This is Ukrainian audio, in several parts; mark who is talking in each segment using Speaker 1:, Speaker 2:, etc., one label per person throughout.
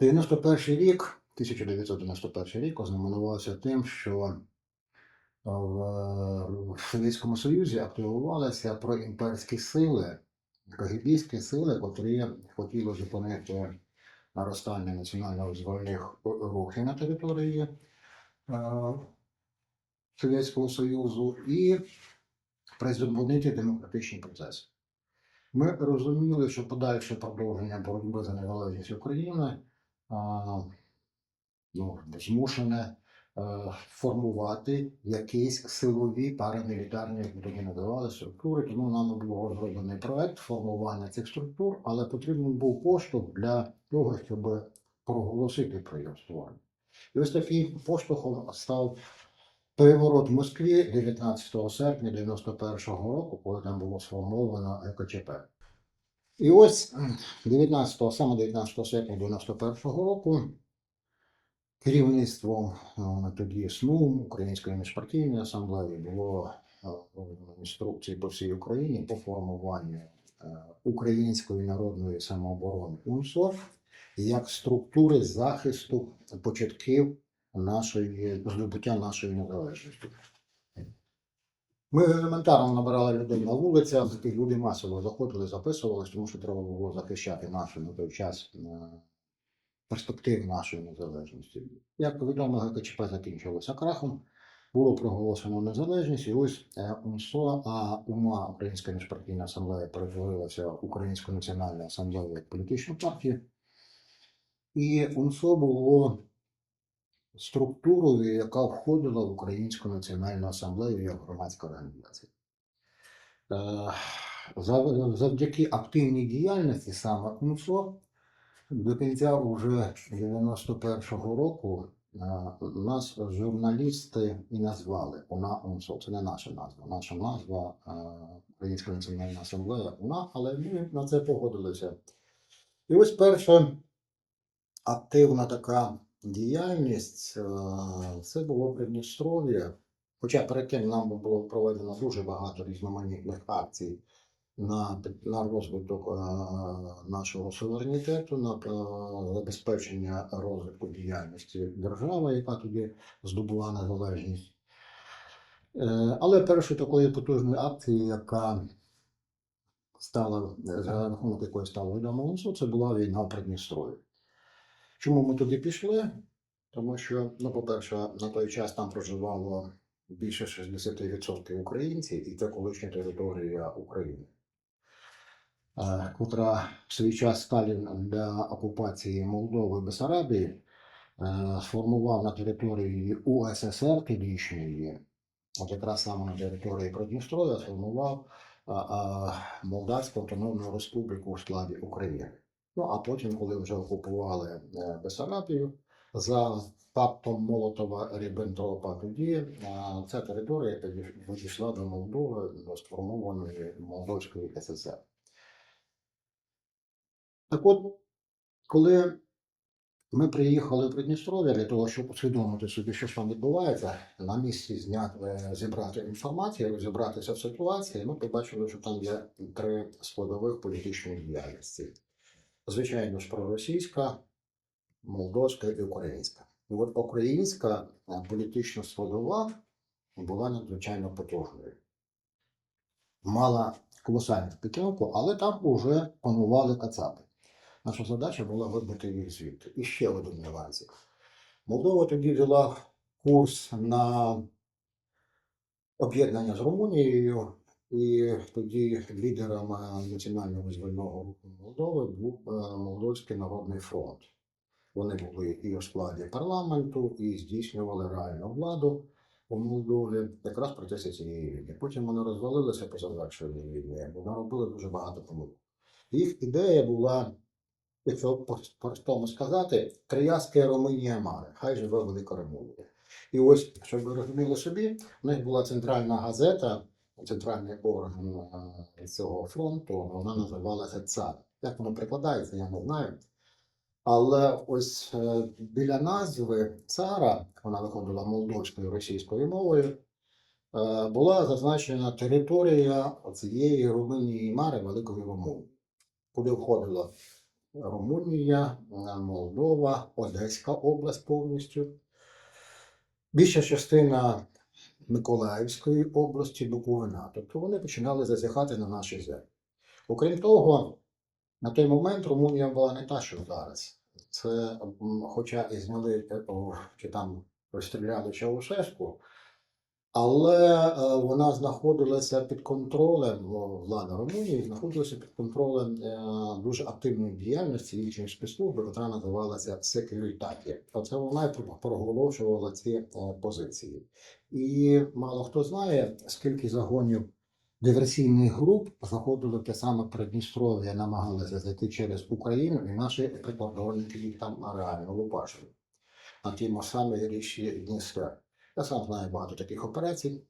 Speaker 1: 91 рік, 1991 рік ознаменувався тим, що в, в Совєтському Союзі активувалися проімперські сили, кагібійські сили, котрі хотіли зупинити наростання національно-визвольних рухів на території е, Совєтського Союзу і призупинити демократичні процеси. Ми розуміли, що подальше продовження боротьби за незалежність України ну, змушене е, формувати якісь силові парамілітарні, як тоді називали, структури. Тому нам був розроблений проект формування цих структур, але потрібен був поштовх для того, щоб проголосити про його створення. І ось таким поштовхом став переворот в Москві 19 серпня 91-го року, коли там було сформовано ЕКЧП. І ось 19, саме 19 серпня 91-го року керівництво тоді СНУ Української міжпартійної асамблеї було інструкції по всій Україні по формуванню е, Української народної самооборони УНСО як структури захисту початків нашої здобуття нашої незалежності. Ми елементарно набирали людей на вулицях, люди масово заходили, записувалися, тому що треба було захищати нашу на той час е, перспективи нашої незалежності. Як відомо, ГКЧП закінчилося крахом, було проголошено незалежність, і ось е, УНСО, а УМА Українська міжпартійна асамблея перетворилася в Українську національну асамблею як політичну партію. І УНСО було структурою, яка входила в Українську національну асамблею як громадська організація. Е, Завдяки активній діяльності саме УНСО до кінця вже 91-го року е, нас журналісти і назвали УНА УНСО. Це не наша назва. Наша назва е, Українська національна асамблея УНА, але ми на це погодилися. І ось перша активна така діяльність е, це було Придністров'я. Хоча перед тим нам було проведено дуже багато різноманітних акцій на, на розвиток е, нашого суверенітету, на е, забезпечення розвитку діяльності держави, яка тоді здобула незалежність. Але першою такою потужною акцією, яка стала за рахунок якої стало відомо це була війна в Придністров'ї. Чому ми туди пішли? Тому що, ну, по-перше, на той час там проживало більше 60% українців, і це колишня територія України, е, котра в свій час Сталін для окупації Молдови і Бесарабії е, сформував на території УССР тодішньої, от якраз саме на території Придністров'я сформував а, Молдавську автономну республіку в складі України. Ну а потім, коли вже окупували е, Бесарабію, за пактом Молотова Ріббентропа, тоді е, ця територія відійшла до Молдови, до сформованої Молдовської ССР. Так от, коли ми приїхали в Придністров'я для того, щоб усвідомити собі, що там відбувається, на місці зняти, е, зібрати інформацію, розібратися в ситуації, ми побачили, що там є три складових політичної діяльності. Звичайно ж, проросійська, молдовська і українська. І от українська політична складова була надзвичайно потужною. Мала колосальну підтримку, але там уже панували кацапи. Наша задача була вибити їх звідти. І ще один нюансик. Молдова тоді взяла курс на об'єднання з Румунією, і тоді лідером національного визвольного руху Молдови був е, Молдовський народний фронт. Вони були і у складі парламенту, і здійснювали реальну владу у Молдові якраз процесі цієї війни. Потім вони розвалилися по завершенні війни, бо наробили дуже багато помилок. Їх ідея була, якщо по- по-простому сказати, Трияська Румунія Маре, хай живе велика Румунія. І ось, щоб ви розуміли собі, у них була центральна газета, центральний орган е, цього фронту, вона називалася ЦАР. Як воно прикладається, я не знаю. Але ось е, біля назви цара, вона виходила молдовською російською мовою, е, була зазначена територія цієї Румунії Мари Великої Румунії, куди входило Румунія, Молдова, Одеська область повністю. Більша частина Миколаївської області, Буковина. Тобто вони починали зазіхати на наші землі. Окрім того, на той момент Румунія була не та, що зараз. Це, хоча і зняли е, чи там розстріляли Чаушеску, але е, вона знаходилася під контролем, влада Румунії знаходилася під контролем е, дуже активної діяльності їхньої спецслужби, яка називалася Секюрітаті. Оце вона і проголошувала ці е, позиції. І мало хто знає, скільки загонів диверсійних груп заходили те саме Придністров'я, намагалися зайти через Україну, і наші прикордонники їх там реально лупашили. На тій самій річці Дністер. Я сам знаю багато таких операцій.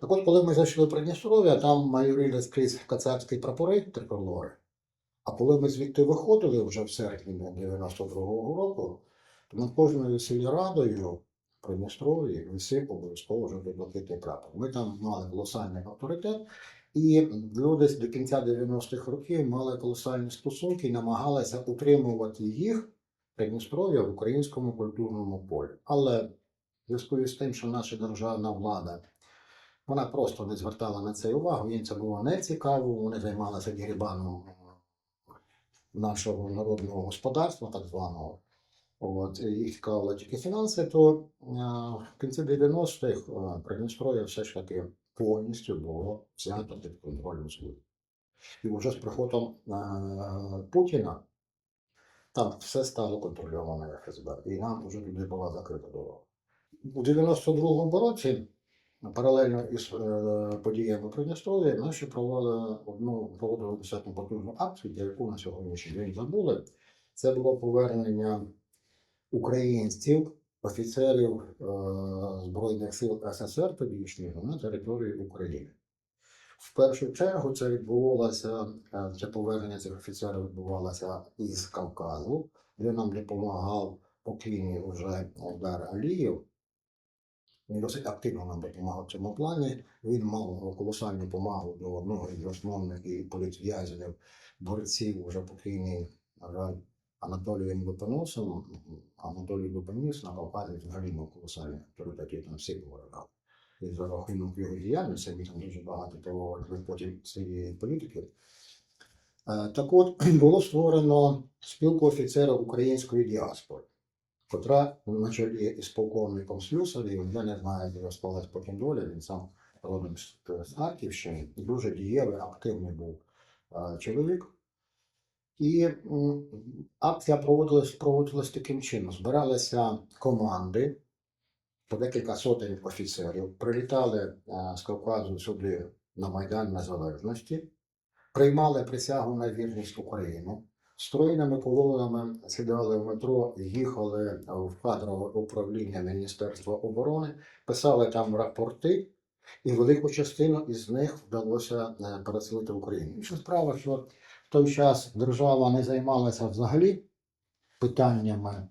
Speaker 1: Так от, коли ми зайшли в Придністров'я, там майорили скрізь кацапські прапори триколори. А коли ми звідти виходили вже в серпні 92-го року, то над кожною сільрадою Придністров'ї висів обов'язково вже блакитний прапор. Ми там мали колосальний авторитет, і люди до кінця 90-х років мали колосальні стосунки і намагалися утримувати їх Придністров'я в українському культурному полі. Але в зв'язку з тим, що наша державна влада вона просто не звертала на це увагу, їм це було не цікаво, вони займалися дірібаном нашого народного господарства, так званого. От, їх цікавили тільки фінанси, то е, в кінці 90-х е, Придністров'я все ж таки повністю було взято під контроль Москви. І вже з приходом е, Путіна там все стало контрольовано ФСБ, і нам вже туди була закрита дорога. У 92-му році, паралельно із е, подіями Придністров'я, наші провели одну проводили достатньо потужну акцію, для яку на сьогоднішній день забули. Це було повернення українців, офіцерів е, Збройних сил СССР тодішнього на територію України. В першу чергу це відбувалося, це повернення цих офіцерів відбувалося із Кавказу, де нам допомагав покійний вже Дар Алієв. Він досить активно нам допомагав в цьому плані. Він мав колосальну допомогу до одного із основних і політв'язнів, борців, вже покійний, на жаль, Анатолієм Лупоносом. Анатолій Лупоніс на Кавказі взагалі мав колосальний авторитет, і там всі говорили. І за рахунок його діяльності, він там дуже багато проводив потім цієї політики. Е, Так от було створено спілку офіцерів української діаспори, котра на чолі із полковником Слюсарів, я не знаю, де розпалась потім доля, він сам родом з Харківщини, дуже дієвий, активний був чоловік. І акція проводилась, проводилась таким чином: збиралися команди по декілька сотень офіцерів, прилітали з Кавказу сюди на Майдан Незалежності, приймали присягу на вірність Україну, стройними колонами сідали в метро, їхали в кадрове управління Міністерства оборони, писали там рапорти, і велику частину із них вдалося е, переселити в Україну. Інша справа, що в той час держава не займалася взагалі питаннями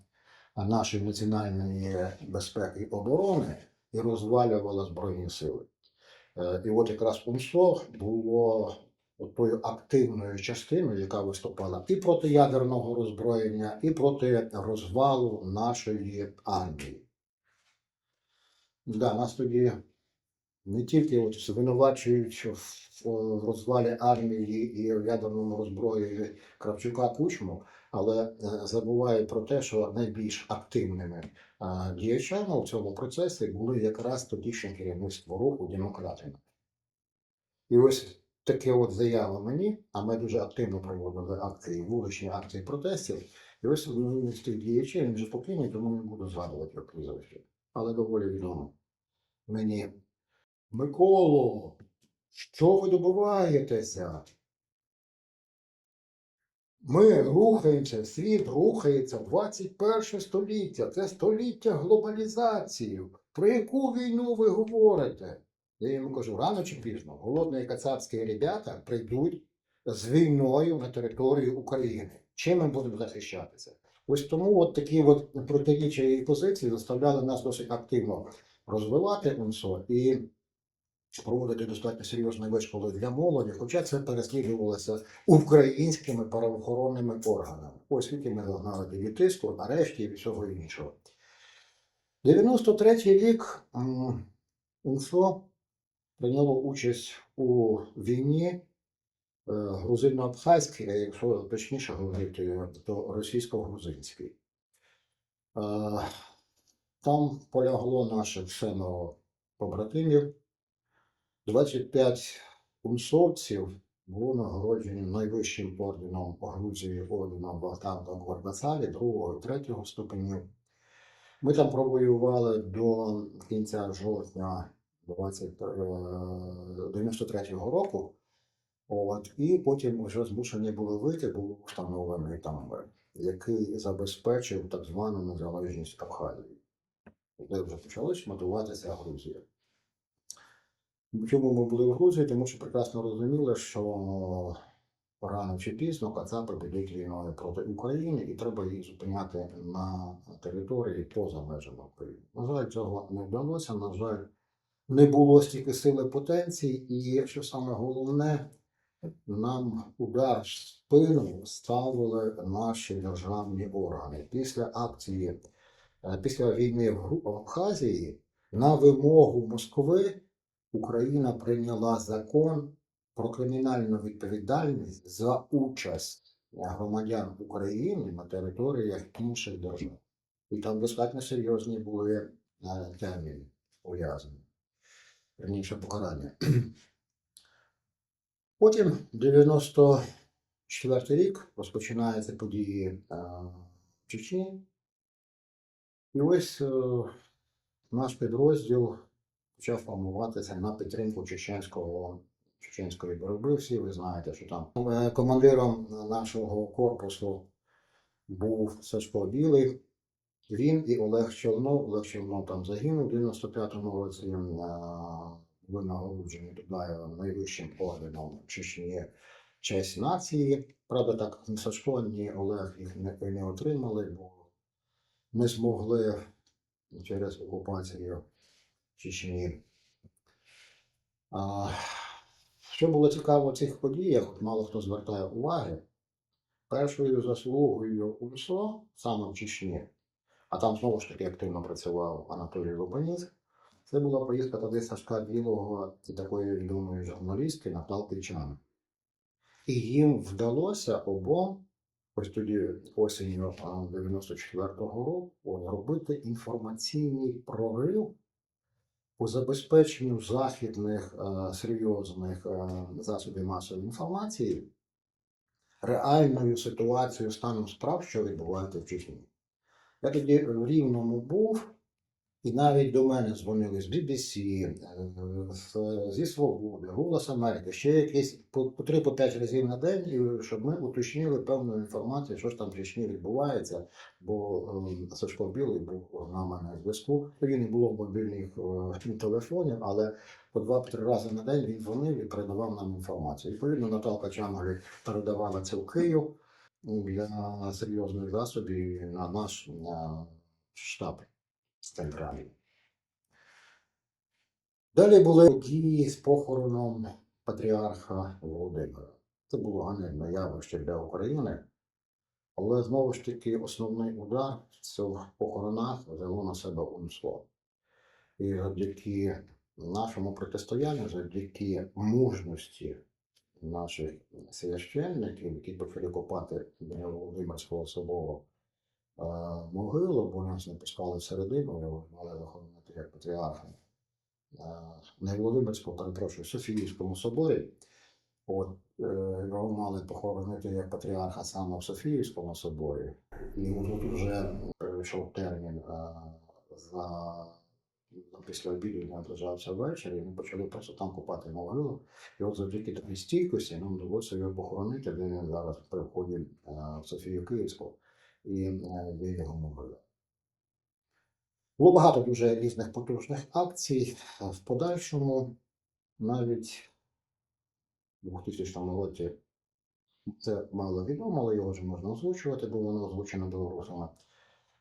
Speaker 1: нашої національної безпеки і оборони і розвалювала Збройні сили. Е, І от якраз УНСО було тою активною частиною, яка виступала і проти ядерного роззброєння, і проти розвалу нашої армії. Да, нас тоді не тільки от звинувачують в в розвалі армії і в ядерному роззброєнні Кравчука Кучму, але е, забувають про те, що найбільш активними е, діячами у цьому процесі були якраз тодішнє керівництво руху демократами. І ось таке от заява мені, а ми дуже активно проводили акції, вуличні акції протестів. І ось один з тих діячів, він вже покійний, тому не буду згадувати його прізвище. Але доволі відомо. Мені Миколо, що ви добуваєтеся? Ми рухаємося, світ рухається в 21 століття. Це століття глобалізації. Про яку війну ви говорите? Я йому кажу, рано чи пізно, голодні кацапські ребята прийдуть з війною на територію України. Чим ми будемо захищатися? Ось тому от такі от протиріччя позиції заставляли нас досить активно розвивати УНСО. І проводити достатньо серйозні вишколи для молоді, хоча це переслідувалося українськими правоохоронними органами, оскільки ми зазнали тоді тиску, арештів і всього іншого. 93-й рік УНСО прийняло участь у війні е, грузино-абхазькій, а якщо точніше говорити, то російсько-грузинській. Е, Там полягло наших семеро побратимів. 25 унсовців було нагороджені найвищим орденом Грузії орденом Богдана Горбацалі, другого і третього ступенів. Ми там провоювали до кінця жовтня 20, 93-го року. От, і потім вже змушені були вийти, був встановлений там, який забезпечив так звану незалежність Абхазії. Де вже почалось мотивуватися Грузія. Чому ми були в Грузії? Тому що прекрасно розуміли, що рано чи пізно Кацапи підуть війною проти України і треба їх зупиняти на території поза межами України. На жаль, цього не вдалося. На жаль, не було стільки сили потенції, і що саме головне, нам удар в спину ставили наші державні органи. Після акції, е, після війни в Абхазії на вимогу Москви Україна прийняла закон про кримінальну відповідальність за участь громадян України на територіях інших держав. І там достатньо серйозні були е, терміни ув'язнення, верніше покарання. Потім 94 рік розпочинаються події в Чечні. І ось е, наш підрозділ почав формуватися на підтримку чеченського, чеченської боротьби. Всі ви знаєте, що там Е, командиром нашого корпусу був Сашко Білий. Він і Олег Челнов. Олег Челнов там загинув у 95-му році. Він е, був нагороджений Дудаєвим найвищим орденом Чечні честь нації. Правда, так ні Сашко, ні Олег їх не, не отримали, бо не змогли через окупацію Чечні. А, що було цікаво в цих подіях, мало хто звертає уваги. Першою заслугою УНСО саме в Чечні, а там знову ж таки активно працював Анатолій Лобаніс, це була поїздка тоді Сашка Білого і такої відомої журналістки Наталки Чан. І їм вдалося обом, ось тоді осінню а, 94-го року, зробити інформаційний прорив по забезпеченню західних е, серйозних е, засобів масової інформації реальною ситуацією станом справ, що відбувається в Чечні. Я тоді в Рівному був, і навіть до мене дзвонили з BBC, е, зі Свободи, Голос Америки, ще якісь по, по 3-5 разів на день, щоб ми уточнили певну інформацію, що ж там в Чечні відбувається, бо е, Сашко Білий був на мене на зв'язку. Тоді не було мобільних е, телефонів, але по 2-3 рази на день він дзвонив і передавав нам інформацію. Відповідно, Наталка Чангелі передавала це в Київ для серйозних засобів на наш на штаб центральний. Далі були події з похороном патріарха Володимира. Це було ганебне явище для України, але знову ж таки основний удар в цих похоронах взяло на себе УНСО. І завдяки нашому протистоянню, завдяки мужності наших священників, які почали копати Володимирського е, могилу, бо нас не пускали всередину, його мали захоронити як патріарха. Не Володимирському, перепрошую, Софіївському соборі. От, е, його мали похоронити як патріарха саме в Софіївському соборі. І тут вже прийшов термін за після обіду він наближався ввечері, і ми почали просто там купати могилу. І от завдяки такій стійкості нам вдалося його похоронити, де він зараз при вході е, в Софію Київську і е, є його могила. Було багато дуже різних потужних акцій. Е, В подальшому навіть у 2000 році це мало відомо, але його вже можна озвучувати, бо воно озвучено білорусами.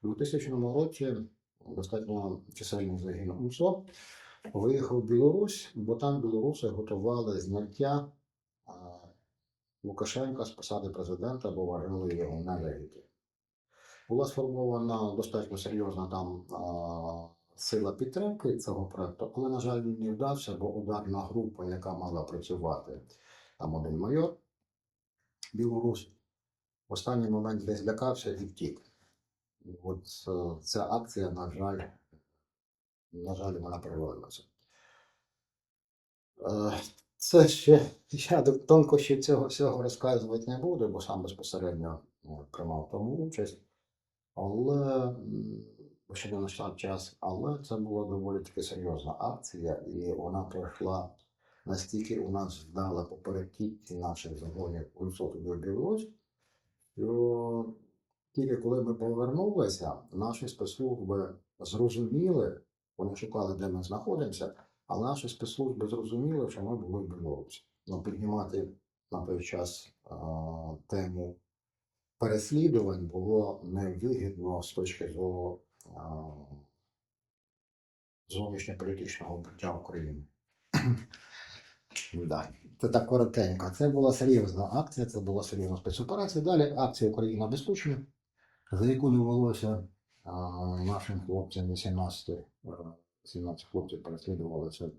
Speaker 1: У 2000 році достатньо чисельний загін УНСО виїхав в Білорусь, бо там білоруси готували зняття Лукашенка з посади президента, бо вважали його нелегітимним. Була сформована достатньо серйозна там сила підтримки цього проекту, але, на жаль, він не вдався, бо ударна група, яка мала працювати, там один майор Білорусь, в останній момент десь злякався і втік. От е, ця акція, на жаль, на жаль, вона провалилася. Е, Це ще я до тонкощів цього всього розказувати не буду, бо сам безпосередньо е, приймав тому участь. Але ще не настав час. Але це була доволі таки серйозна акція, і вона пройшла настільки у нас вдала по перекидці наших загонів курсоту до Білорусь, що тільки коли ми повернулися, наші спецслужби зрозуміли, вони шукали, де ми знаходимося, а наші спецслужби зрозуміли, що ми були в Білорусі. Ну, піднімати на той час а, тему переслідувань було невигідно з точки зору зовнішньополітичного буття України. Да. Це так коротенько. Це була серйозна акція, це була серйозна спецоперація. Далі акція Україна без за яку не вдалося нашим хлопцям 18, е, 17 хлопців переслідували це.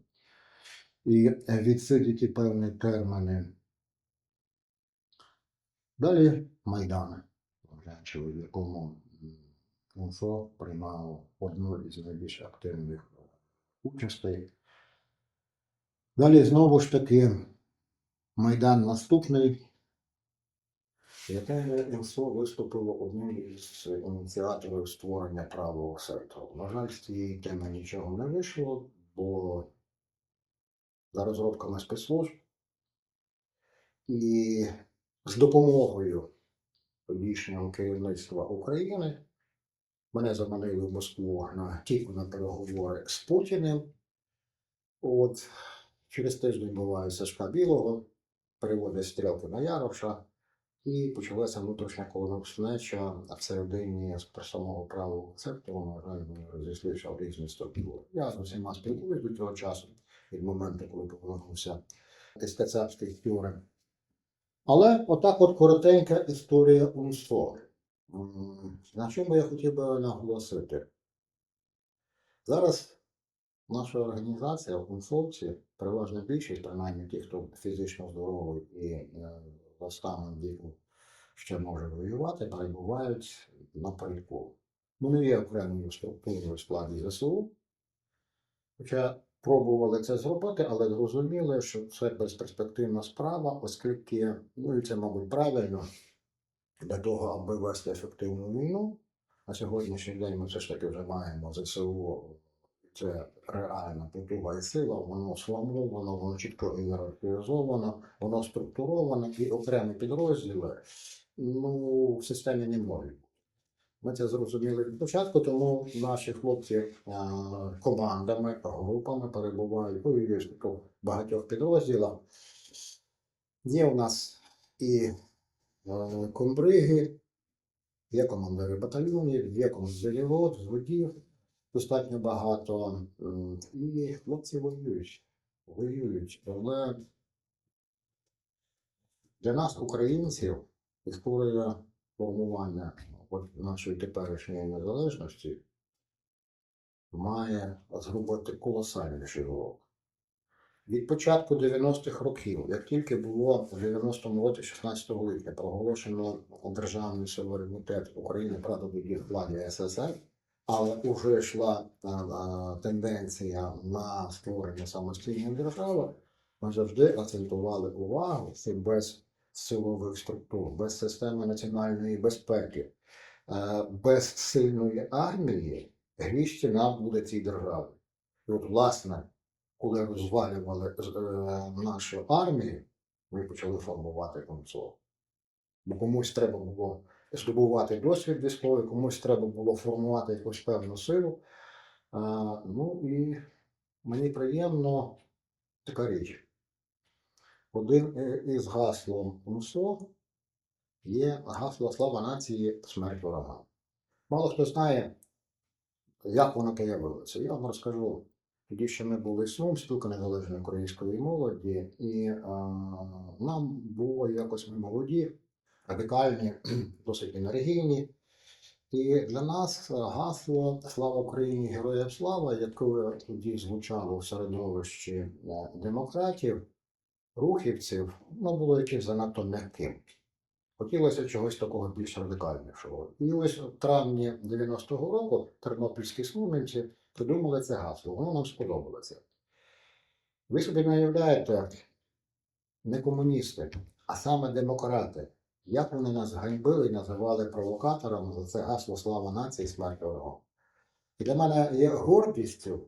Speaker 1: І відсидіти певні терміни. Далі Майдан, в якому УНСО приймав одну із найбільш активних участей. Далі знову ж таки Майдан наступний, яке УНСО виступило одним із ініціаторів створення правого сектору. На жаль, з цієї теми нічого не вийшло, бо за розробками спецслужб і з допомогою тодішнього керівництва України мене заманили в Москву на тільки на переговори з Путіним. От через тиждень буває Сашка Білого, переводить стрілки на Яроша, і почалася внутрішня колоночнеча а всередині з самого правого сектору, на жаль, ми розійшлися в різні структури. Я з усіма спілкуюсь до цього часу, від моменту, коли повернувся із кацапських тюрем. Але отак от коротенька історія УНСО. На чому я хотів би наголосити? Зараз наша організація в УНСОвці, переважна більшість, принаймні ті, хто фізично здоровий і е, за станом віку ще може воювати, перебувають на передку. Не є окремою структурою в складі ЗСУ, хоча пробували це зробити, але зрозуміли, що це безперспективна справа, оскільки, ну і це, мабуть, правильно, для того, аби вести ефективну війну. На сьогоднішній день ми все ж таки вже маємо ЗСУ, це реальна і сила, воно сформовано, воно чітко ієрархізовано, воно структуровано і окремі підрозділи ну, в системі не можуть. Ми це зрозуміли від початку, тому наші хлопці е, командами, групами перебувають в багатьох підрозділах. Є у нас і е, комбриги, є командири батальйонів, є командири рот, взводів, достатньо багато. І хлопці воюють. Воюють. Але для нас, українців, історія формування нашої теперішньої незалежності має зробити колосальніший урок. Від початку 90-х років, як тільки було в 90-му році, 16 липня, проголошено державний суверенітет України, правда, тоді в складі СССР, але вже йшла а, а, тенденція на створення самостійної держави, ми завжди акцентували увагу, що без силових структур, без системи національної безпеки, е, без сильної армії гріш нам буде цій державі. І от, власне, коли розвалювали е, нашу армію, ми почали формувати концов. Бо комусь треба було здобувати досвід військовий, комусь треба було формувати якусь певну силу. А, ну і мені приємно така річ. Один із гаслом УНСО є гасло слава нації смерть ворогам. Мало хто знає, як воно появилося. Я вам розкажу Тоді ще ми були СНУМ, спілка незалежної української молоді, і е, нам було якось ми молоді, радикальні, досить енергійні. І для нас гасло Слава Україні, героям слава, яке тоді звучало в середовищі е, демократів, рухівців, воно було якимось занадто м'яким. Хотілося чогось такого більш радикальнішого. І ось в травні 90-го року тернопільські снумівці придумали це гасло. Воно нам сподобалося. Ви собі не уявляєте, не комуністи, а саме демократи. Як вони нас ганьбили і називали провокаторами за це гасло слава нації, смерть ворогам. І для мене є гордістю,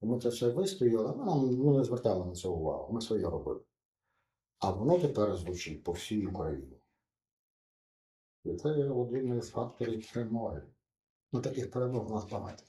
Speaker 1: ми це все вистояли, ми нам ну, не звертали на це увагу, ми своє робили. А воно тепер звучить по всій Україні. І це є один із факторів перемоги. Ну, таких перемог у нас багато.